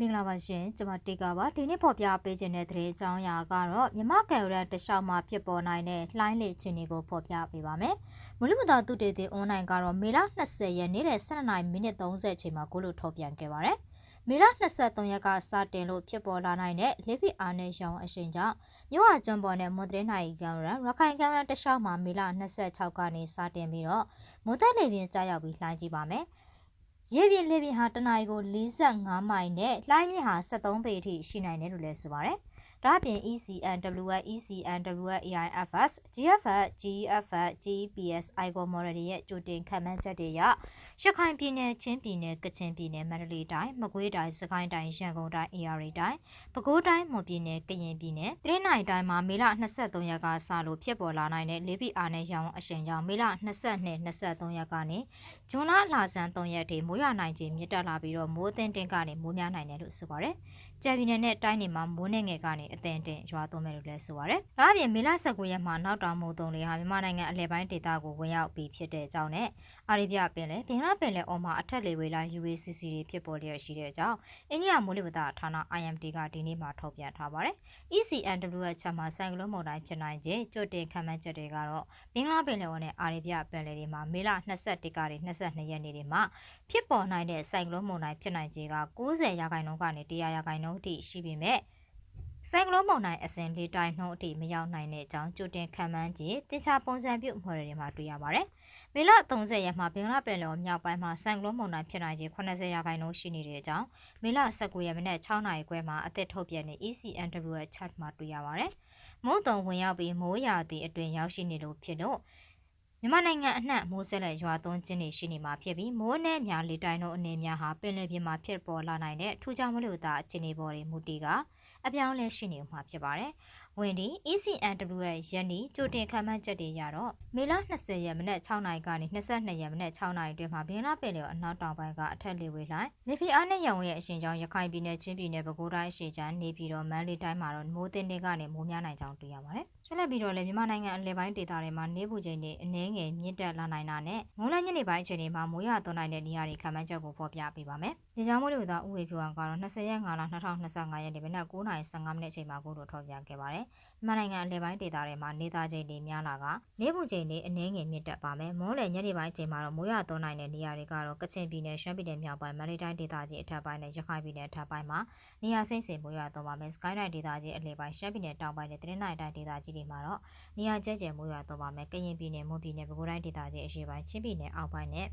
မင်္ဂလာပါရှင်ကျွန်မတေကာပါဒီနေ့ဖော်ပြပေးခြင်းတဲ့သတင်းအကြောင်းအရာကတော့မြမကယ်ရန်တခြားမှာဖြစ်ပေါ်နိုင်တဲ့လှိုင်းလေခြင်းတွေကိုဖော်ပြပေးပါမယ်မလူမသားသူတေတေအွန်လိုင်းကတော့မေလ20ရက်နေ့တဲ့12မိနစ်30ချိန်မှာကိုလိုထုတ်ပြန်ခဲ့ပါတယ်မေလ23ရက်ကစတင်လို့ဖြစ်ပေါ်လာနိုင်တဲ့လေဖိအားနဲ့ရောင်အရှိန်ကြောင့်မြို့ဟာကျွန်းပေါ်နဲ့မွန်တရနိုင်ကံရန်ရခိုင်ကံရန်တခြားမှာမေလ26ကနေစတင်ပြီးတော့မိုးသက်လေပြင်းကြားရောက်ပြီးလှိုင်းကြည့်ပါမယ် ရေပြင်းလေပြင်းဟာတနအီကို45မိုင်နဲ့လှိုင်းမြင့်ဟာ73ပေအထိရှိနိုင်တယ်လို့လည်းဆိုပါတယ်။ ဒါ့အပြင် ECNWL ECNWL AIFS GFF GFF GPS ICO model ရဲ့ကြိုတင်ခံမှန်းချက်တွေအရရခိုင်ပြည်နယ်ချင်းပြည်နယ်ကချင်ပြည်နယ်မန္တလေးတိုင်းမကွေးတိုင်းစကိုင်းတိုင်းရန်ကုန်တိုင်း AR တိုင်းပဲခူးတိုင်းမွန်ပြည်နယ်ကရင်ပြည်နယ်တရင်းနိုင်တိုင်းမှာမေလ23ရက်ကစလို့ဖြစ်ပေါ်လာနိုင်တဲ့လေပြင်းအားနဲ့ရောင်အရှိန်ကြောင့်မေလ22 23ရက်ကနေဇွန်လလာဆန်း3ရက်ထိမိုးရွာနိုင်ခြင်းမြင့်တက်လာပြီးတော့မိုးသင်းတင်းကနေမိုးများနိုင်တယ်လို့ဆိုပါတယ်။ ကြံပြည်နယ်နဲ့တိုင်းတွေမှာမိုးနဲ့ငယ်ကနေအသင်တင်ရွာသွန်းမယ်လို့လည်းဆိုပါတယ်။ဒါအပြင်မေလ19ရက်မှာနောက်တောင်မိုးတုံးတွေဟာမြန်မာနိုင်ငံအလဲပိုင်းဒေသကိုဝင်ရောက်ပြီးဖြစ်တဲ့အကြောင်းနဲ့ အာရေဗျပင်လယ်ဘင်္ဂလားပင်လယ်အော်မှာအထက်လေဝေလာ UACC တွေဖြစ်ပေါ်လျက်ရှိတဲ့အကြောင်းအိန္ဒိယမိုးလေဝသဌာန IMD ကဒီနေ့မှာထုတ်ပြန်ထားပါတယ်။ ECNW ရဲ့ချက်မှာဆိုင်ကလုန်းမုန်တိုင်းဖြစ်နိုင်ခြင်းကြိုတင်ခံမှန်းချက်တွေကတော့ဘင်္ဂလားပင်လယ်အော်နဲ့အာရေဗျပင်လယ်တွေမှာမေလ21ကနေ22ရက်နေ့တွေမှာဖြစ်ပေါ်နိုင်တဲ့ဆိုင်ကလုန်းမုန်တိုင်းဖြစ်နိုင်ခြင်းက90ရာခိုင်နှုန်းကနေ100ရာခိုင်နှုန်းအထိရှိပေမဲ့ ဆိုင်ကလုန်းမုန်တိုင်းအစဉ်လေးတိုင်းနှုန်းအထိမရောက်နိုင်တဲ့အကြောင်းကြိုတင်ခံမှန်းခြင်းတင်ခြားပုံစံပြုမှုတွေမှာတွေ့ရပါတယ်။မေလ30ရက်မှာဘင်္ဂလားပင်လယ်မြောက်ပိုင်းမှာဆိုင်ကလုန်းမုန်တိုင်းဖြစ်နိုင်ခြင်း80ရာခိုင်နှုန်းရှိနေတဲ့အကြောင်းမေလ19ရက်မနေ့6နာရီခွဲမှာအသက်ထုတ်ပြန်တဲ့ ECNW ရဲ့ chart မှာတွေ့ရပါတယ်။မုတ်တုံဝင်ရောက်ပြီးမိုးရာသီအတွင်းရောက်ရှိနေလို့ဖြစ်လို့မြန်မာနိုင်ငံအနှံ့မိုးဆက်လက်ရွာသွန်းခြင်းတွေရှိနေမှာဖြစ်ပြီးမိုးနဲ့များလေတိုင်းတို့အနေများဟာပင်လယ်ပြင်မှာဖြစ်ပေါ်လာနိုင်တဲ့ထူးခြားမလို့သာအခြေအနေပေါ်တွေမူတည်က အပြောင်းလဲရှိနေမှာဖြစ်ပါတယ်။ဝင်ဒီ ECNW ရဲ့ယန်ဒီကြိုတင်ခံမှန်းချက်တွေရတော့မေလ20ရက်မနက်6နာရီကနေ22ရက်မနက်6နာရီတွင်မှာဘင်းလာပင်လယ်အနောက်တောင်ပိုင်းကအထက်လေဝေးလိုက်နေပြည်အားနဲ့ရောင်ရဲ့အရှင်ကြောင့်ရခိုင်ပြည်နယ်ချင်းပြည်နယ်ပဲခူးတိုင်းအရှေ့ချမ်းနေပြည်တော်မန္တလေးတိုင်းမှာတော့မိုးတင်တွေကနေမိုးများနိုင်ကြောင်းတွေ့ရပါတယ်။ဆက်လက်ပြီးတော့လည်းမြန်မာနိုင်ငံအလဲပိုင်းဒေသတွေမှာနေပူချိန်တွေအနည်းငယ်မြင့်တက်လာနိုင်တာနဲ့မိုးလညနေပိုင်းအချိန်တွေမှာမိုးရွာသွန်းနိုင်တဲ့နေရာတွေခံမှန်းချက်ကိုဖော်ပြပေးပါမယ်။ဒီကြောင့်မို့လို့သာဥဝေဖြူအောင်ကတော့20ရက်5လ2025ရက်နေ့မနက်9:15မိနစ်အချိန်မှာကိုတို့ထော်ပြခဲ့ပါတယ်။မြန်မာနိုင်ငံအလဲပိုင်းဒေသတွေမှာနေသားချိန်တွေများလာကနေပူချိန်တွေအနည်းငယ်မြင့်တက်ပါမယ်။မိုးလေညနေပိုင်းချိန်မှာတော့မိုးရွာသွန်းနိုင်တဲ့နေရာတွေကတော့ကချင်ပြည်နယ်၊ရှမ်းပြည်နယ်မြောက်ပိုင်း၊မန္တလေးတိုင်းဒေသကြီးအထက်ပိုင်းနဲ့ရခိုင်ပြည်နယ်အထက်ပိုင်းမှာနေရာစိမ့်စိမ်မိုးရွာသွန်းပါမယ်။စကိုင်းတိုင်းဒေသကြီးအလဲပိုင်း၊ရှမ်းပြည်နယ်တောင်ပိုင်းနဲ့တနင်္သာရီတိုင်းဒေသကြီးတွေမှာတော့နေရာကျဲကျဲမိုးရွာသွန်းပါမယ်။ကရင်ပြည်နယ်၊မွန်ပြည်နယ်၊ပဲခူးတိုင်းဒေသကြီးအရှေ့ပိုင်း၊ချင်းပြည်နယ်အောက်ပိုင်းနဲ့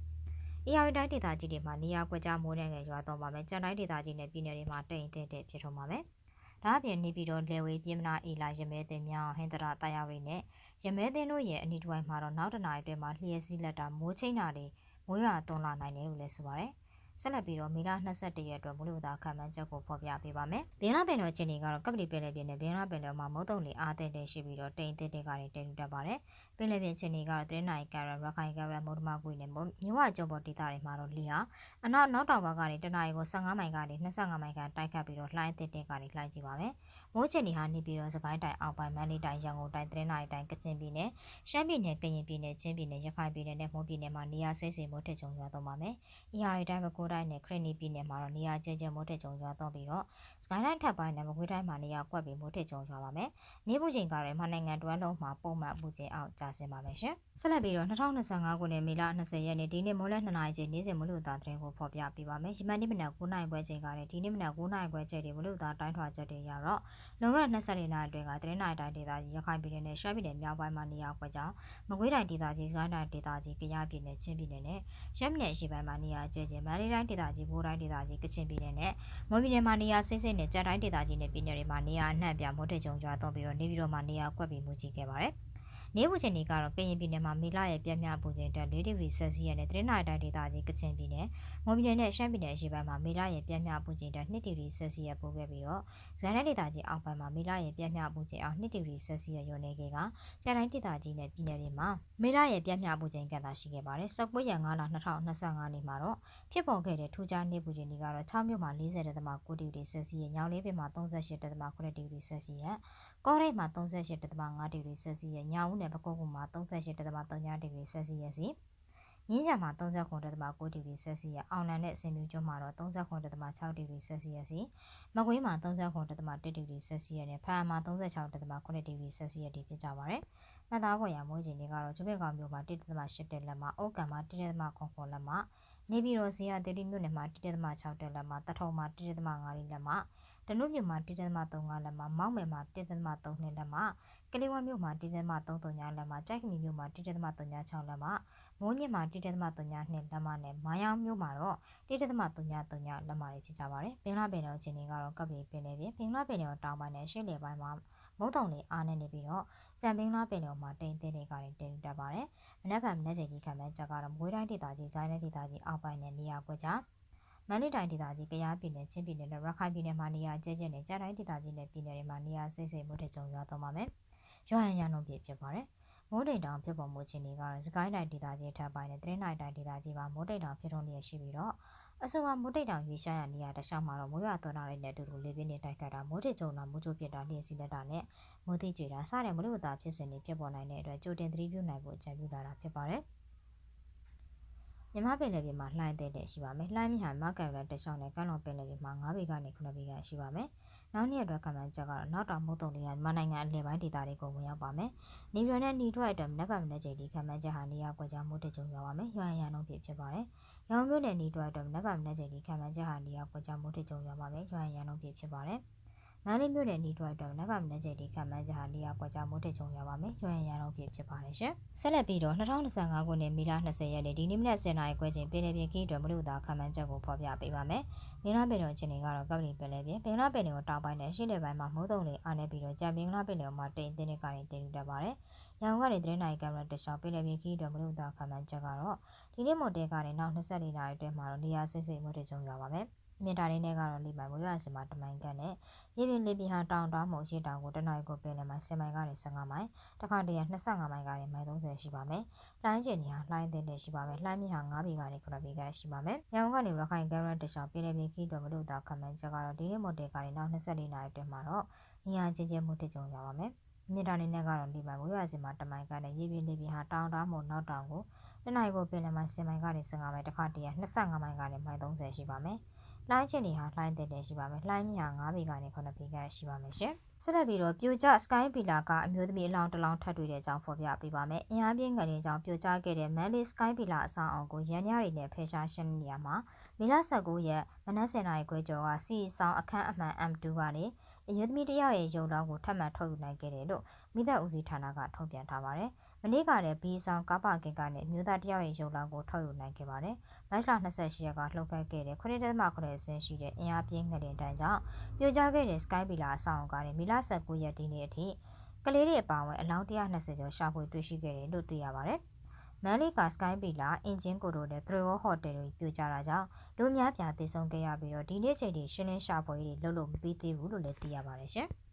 အေရဝတိုင်းဒေသကြီးတွေမှာနေရာကွက်ကြားမိုးနဲ့ငယ်ရွာသွန်းပါမယ်။ကြံတိုင်းဒေသကြီးနဲ့ပြည်နယ်တွေမှာတိမ်တဲ့တဲ့ဖြစ်ထွန်းပါမယ်။ ဒါအပြင်နေပြည်တော်လေဝေးပြည်မနာအေလာရမဲတင်မြောင်ဟင်္ဒရာတာယာရီနဲ့ရမဲတင်တို့ရဲ့အနီးတစ်ဝိုက်မှာတော့နောက်တနာရီအတွင်းမှာလျှက်စီးလက်တာမိုးချိနာတွေမိုးရွာသွန်းလာနိုင်တယ်လို့လည်းဆိုပါတယ်။ ဆက်လက်ပြီးတော့မေလ22ရက်အတွက်မူလဝတ္တခံမှန်းချက်ကိုဖော်ပြပေးပါမယ်။ဘင်းလာပင်တော်ချင်းတွေကတော့ကပလီပင်လယ်ပြင်နဲ့ဘင်းလာပင်တော်မှာမုတ်တုံလေးအားတဲ့တဲ့ရှိပြီးတော့တိမ်တဲ့တဲ့ကနေတင်တက်ပါတယ်။ပင်လယ်ပြင်ချင်းတွေကတော့တရနိုင်ကရရခိုင်ကရမုဒ္ဓမကွေနဲ့မြဝကျုံပေါ်ဒေသတွေမှာတော့လီဟာအနောက်နောက်တောင်ဘက်ကနေတနအီကို15မိုင်ကနေ25မိုင်ကတိုက်ခတ်ပြီးတော့လှိုင်းတဲ့တဲ့ကနေလှိုင်းကြည့်ပါမယ်။မိုးချင်းတွေဟာနေပြီးတော့စကိုင်းတိုင်အောက်ပိုင်းမန္တလေးတိုင်းရန်ကုန်တိုင်းတရနိုင်တိုင်းကချင်ပြည်နယ်ရှမ်းပြည်နယ်ကရင်ပြည်နယ်ချင်းပြည်နယ်ရခိုင်ပြည်နယ်နဲ့မွန်ပြည်နယ်မှာနေရာစိမ့်စိမ့်မိုးထက်ကြုံရွာသွန်းပါမယ်။အရာရီတိုင်းပဲကိုတိုင်းနဲ့ခရနီပြည်နယ်မှာတော့နေရာကျကျမိုးထက်ကြုံရွာသွန်းပြီးတော့စကိုင်းတိုင်းထပ်ပိုင်းနဲ့မကွေးတိုင်းမှာနေရာကွက်ပြီးမိုးထက်ကြုံရွာပါမယ်။နေပူချိန်ကလည်းမနိုင်ငံတွန်းလုံးမှာပုံမှန်ပူချိန်အောက်ကျဆင်းပါမယ်ရှင်။ဆက်လက်ပြီးတော့2025ခုနှစ်မေလ20ရက်နေ့ဒီနေ့မိုးလဲ2နာရီချိန်နေ့စဉ်မလို့သားသတင်းကိုဖော်ပြပေးပါမယ်။ယမန်နေ့မနက်9နာရီခွဲချိန်ကလည်းဒီနေ့မနက်9နာရီခွဲချိန်တွေမလို့သားတိုင်းထွာချက်တွေရတော့လွန်ခဲ့တဲ့24နာရီအတွင်းကသတင်းနိုင်တိုင်းဒေသကြီးရခိုင်ပြည်နယ်နဲ့ရှမ်းပြည်နယ်မြောက်ပိုင်းမှာနေရာကွက်ကြောင်းမကွေးတိုင်းဒေသကြီးစကိုင်းတိုင်းဒေသကြီးကယားပြည်နယ်ချင်းပြည်နယ်နဲ့ရှမ်းပြည်နယ်အရှေ့ပိုင်းမှာနေရာကျကျမန္တလေးတိုင်းဒေသကြီးဘိုးတိုင်းဒေသကြီးကချင်ပြည်နယ်နဲ့မွန်ပြည်နယ်မှာနေရာစိမ့်စိမ့်နဲ့ကြံတိုင်းဒေသကြီးနဲ့ပြည်နယ်တွေမှာနေရာအနှံ့ပြမိုးထကြုံကြွားသွန်းပြီးတော့နေပြည်တော်မှာနေရာကွက်ပြီးမူကြီးခဲ့ပါတယ်။ နေပူချိန်တွေကတော့ကရင်ပြည်နယ်မှာမေလရဲ့ပြင်းပြပူချိန်တက်4ဒီဂရီဆယ်စီယပ်နဲ့တရင်းနိုင်တိုင်းဒေသကြီးကချင်ပြည်နယ်မွန်ပြည်နယ်နဲ့ရှမ်းပြည်နယ်အရှေ့ပိုင်းမှာမေလရဲ့ပြင်းပြပူချိန်တက်2ဒီဂရီဆယ်စီယပ်ပိုခဲ့ပြီးတော့ဇန်တိုင်းဒေသကြီးအောက်ပိုင်းမှာမေလရဲ့ပြင်းပြပူချိန်အောင်2ဒီဂရီဆယ်စီယပ်ရောနေခဲ့ကကျန်တိုင်းဒေသကြီးနဲ့ပြည်နယ်တွေမှာမေလရဲ့ပြင်းပြပူချိန်ကသာရှိခဲ့ပါတယ်။စက်ပွေးရ9လ2025နှစ်မှာတော့ဖြစ်ပေါ်ခဲ့တဲ့ထူးခြားနေပူချိန်တွေကတော့6မြို့မှာ40.9ဒီဂရီဆယ်စီယပ်ညောင်လေးပင်မှာ38.9ဒီဂရီဆယ်စီယပ်ကောရိတ်မှာ38.5ဒီဂရီဆယ်စီယပ်ညောင်ဦးနယ်ပဲခူးကူမှာ38.3ဒီဂရီဆယ်စီယပ်စီမြင်းကြံမှာ39.9ဒီဂရီဆဲလ်စီယပ်အောင်နံနဲ့စင်ပြူကျွန်းမှာတော့39.6ဒီဂရီဆဲလ်စီယပ်စီမကွေးမှာ39.1ဒီဂရီဆဲလ်စီယပ်နဲ့ဖားမှာ36.9ဒီဂရီဆဲလ်စီယပ်ဒီဖြစ်ကြပါတယ်။မှတ်သားဖွယ်ရမိုးချိန်တွေကတော့ကျွေးကောင်မြို့မှာ1.8တက်လက်မှာအုတ်ကံမှာ1.9လက်မှာနေပြည်တော်စီရတေတီမြို့နယ်မှာ1.6တက်လက်မှာတထုံမှာ1.5လက်မှာ တနုမြို့မှာ1.35လက်မှာမောက်မယ်မှာ1.32လက်မှာကလေးဝမြို့မှာ1.33လက်မှာကြိုက်ကနီမြို့မှာ1.36လက်မှာမိုးညစ်မှာ1.32လက်မှာနဲ့မိုင်းအောင်မြို့မှာတော့1.33လက်မှာဖြစ်ကြပါတယ်။ပင်လာပင်တော်ချင်းတွေကတော့ကပ်ပြီးပင်လေပြင်ပင်လာပင်တော်တောင်ပိုင်းနဲ့ရှေ့လေပိုင်းမှာမုံတုံလေးအားနေနေပြီးတော့ကြံပင်လာပင်တော်မှာတိမ်တင်းတွေကနေတင်တက်ပါတယ်။မနက်ဖြန်မနက်ချိန်ကြီးခံမဲ့ချက်ကတော့မွေးတိုင်းဒေသကြီး၊ဂိုင်းတိုင်းဒေသကြီးအောက်ပိုင်းနဲ့နေရာကွက်ကြား မန္တလေးတိုင်းဒေသကြီး၊ကယားပြည်နယ်၊ချင်းပြည်နယ်နဲ့ရခိုင်ပြည်နယ်မှာနေရာကျဲကျဲနဲ့ကြားတိုင်းဒေသကြီးနဲ့ပြည်နယ်တွေမှာနေရာစိတ်စိတ်မှုထကြုံရွာသွားပါမယ်။ရွာရန်ရန်လုံးပြဖြစ်ပါတယ်။မိုးတိမ်တောင်ဖြစ်ပေါ်မှုချင်းတွေကတော့စကိုင်းတိုင်းဒေသကြီးထပ်ပိုင်းနဲ့တရင်းတိုင်းတိုင်းဒေသကြီးမှာမိုးတိမ်တောင်ဖြစ်ထွန်းလျက်ရှိပြီးတော့အဆိုပါမိုးတိတ်တောင်ရွေးရှားရနေရတခြားမှာတော့မိုးရွာသွန်းတာတွေနဲ့အတူတူလေးပြင်းနေတိုက်ခတ်တာမိုးထစ်ကြုံတာမိုးချိုးပြစ်တာလျှက်စီးလက်တာနဲ့မိုးတိကျွေတာစတဲ့မလို့ဝတာဖြစ်စဉ်တွေဖြစ်ပေါ်နိုင်တဲ့အတွက်ကြိုတင်သတိပြုနိုင်ဖို့အကြံပြုလာတာဖြစ်ပါတယ်။ မြမပင်လယ်ပြင်မှာလှိုင်းတဲ့တဲ့ရှိပါမယ်။လှိုင်းမြဟာမကန်ရန်တချောင်းနဲ့ကမ်းလွန်ပင်လယ်ပြင်မှာ9ပေကနေ9ပေကရှိပါမယ်။နောက်နေ့အတွက်ကမှန်ချက်ကတော့နောက်တောင်မုတ်တုံတွေကမနိုင်ငံအလယ်ပိုင်းဒေသတွေကိုဝင်ရောက်ပါမယ်။နေပြည်တော်နဲ့နေထွက်အတွက်နက်ပတ်မနေ့ချိန်ဒီခံမှန်ချက်ဟာနေရာကွက်ကြားမိုးတကြုံရောက်ပါမယ်။ရွာရန်လုံးဖြစ်ဖြစ်ပါတယ်။ရောင်မြို့နယ်နေထွက်အတွက်နက်ပတ်မနေ့ချိန်ဒီခံမှန်ချက်ဟာနေရာကွက်ကြားမိုးတကြုံရောက်ပါမယ်။ရွာရန်လုံးဖြစ်ဖြစ်ပါတယ်။ မန္တလေးမြို့နယ်နေထွက်အတွက်နက်ပါမနေ့ချိန်ဒီခံမှန်းချက်ဟာနေရာကွက်ကြားမိုးထစ်ချုံရပါမယ်။ရွှေရန်ရုံဖြစ်ဖြစ်ပါတယ်ရှင်။ဆက်လက်ပြီးတော့2025ခုနှစ်မေလ20ရက်နေ့ဒီနေ့မနက်10:00နာရီခွဲချိန်ပြည်내ပြည်ခီးအတွက်မလို့သာခံမှန်းချက်ကိုဖော်ပြပေးပါမယ်။မင်းလာပင်တော်ချင်းတွေကတော့ကပ်လီပင်လေပြင်ပင်လာပင်တွေကိုတောက်ပိုင်းနဲ့ရှေ့လေပိုင်းမှာမိုးတုံလေးအားနေပြီးတော့ကြံပင်လာပင်တွေမှာတိမ်တင်းတွေကနေတင်ယူတတ်ပါတယ်။ရောင်ကနေသတင်းနိုင်ကင်မရာတစ်လျှောက်ပြည်내ပြည်ခီးအတွက်မလို့သာခံမှန်းချက်ကတော့ဒီနေ့မို့တဲကနေနောက်24နာရီအတွင်းမှာတော့နေရာစိတ်စိတ်မိုးထစ်ချုံရပါမယ်။ မြင်တာလေးနဲ့ကတော့လိမိုင်မိုးရွာစင်မှာတမိုင်ကတ်နဲ့ရေပြင်လေပြင်ဟာတောင်တောင်မုံရှိတောင်ကိုတနင်္လာကိုပင်လယ်မှာ10မိုင်ကနေ15မိုင်တခါတည်း25မိုင်ကနေမိုင်30ရှိပါမယ်။လိုင်းကျင်နေဟာလိုင်းတဲ့တဲ့ရှိပါမယ်။လိုင်းမြင့်ဟာ9ပေကနေ9ပေကရှိပါမယ်။ရောင်ကနေရခိုင်ကရန်တခြားပင်လယ်ပြင်ခီးတော်မလို့တာခမန်းချက်ကတော့ဒီနေ့မိုတယ်ကနေနောက်24နာရီအတွင်းမှာတော့နေရာချင်းချင်းမှုတကြုံရပါမယ်။မြင်တာနေနဲ့ကတော့ဒီမှာမိုးရွာစင်မှာတမိုင်ကနဲ့ရေပြင်လေပြင်ဟာတောင်တောင်မုံနောက်တောင်ကိုတနင်္လာကိုပင်လယ်မှာ10မိုင်ကနေ15မိုင်တခါတည်း25မိုင်ကနေမိုင်30ရှိပါမယ်။ လှိုင်းချင်တွေဟာလှိုင်းတဲ့တဲ့ရှိပါမယ်လှိုင်းမြဟာ9ပေကနေ9ပေကရှိပါမယ်ရှင်ဆက်လက်ပြီးတော့ပြိုကျ Sky Villa ကအမျိုးသမီးအလောင်းတစ်လောင်းထပ်တွေ့တဲ့အကြောင်းဖော်ပြပေးပါမယ်အင်အားပြင်းငလင်းကြောင့်ပြိုကျခဲ့တဲ့ Manly Sky Villa အဆောင်အောင်ကိုရန်ညတွေနဲ့ဖယ်ရှားရှင်းနေရမှာ မေလ19ရက်မနက်7:00နာရီခွဲကျော်ကစီဆောင်အခန်းအမှန် M2 ကနေအမျိုးသမီးတယောက်ရဲ့ရုံတောင်းကိုထပ်မံထုတ်ယူနိုင်ခဲ့တယ်လို့မိသက်ဦးစီးဌာနကထုတ်ပြန်ထားပါတယ်။မနေ့ကလည်းဘီဆောင်ကားပါကင်ကနေအမျိုးသားတယောက်ရဲ့ရုပ်လောင်းကိုထုတ်ယူနိုင်ခဲ့ပါတယ်။မတ်လ28ရက်ကလှုပ်ခတ်ခဲ့တဲ့9.9ဆင်းရှိတဲ့အင်အားပြင်းငလင်တန်းကြောင့်ပြိုကျခဲ့တဲ့ Sky Villa အဆောင်ကနေမီလ19ရက်ဒီနေ့အထိကလေးတွေအပါအဝင်အလောင်း120ကျော်ရှာဖွေတွေ့ရှိခဲ့တယ်လို့သိရပါတယ်။ မန်လီကာစကိုင်းပီလာအင်ဂျင်ကိုတို့နဲ့ဂရိုဟိုတယ်တွေပြိုကျတာကြောင့်လူများပြားတည်ဆုံခဲ့ရပြီးတော့ဒီနေ့ချိန်ထိရှင်းလင်းရှာဖွေရေးလုပ်လို့မပြီးသေးဘူးလို့လည်းသိရပါတယ်ရှင်။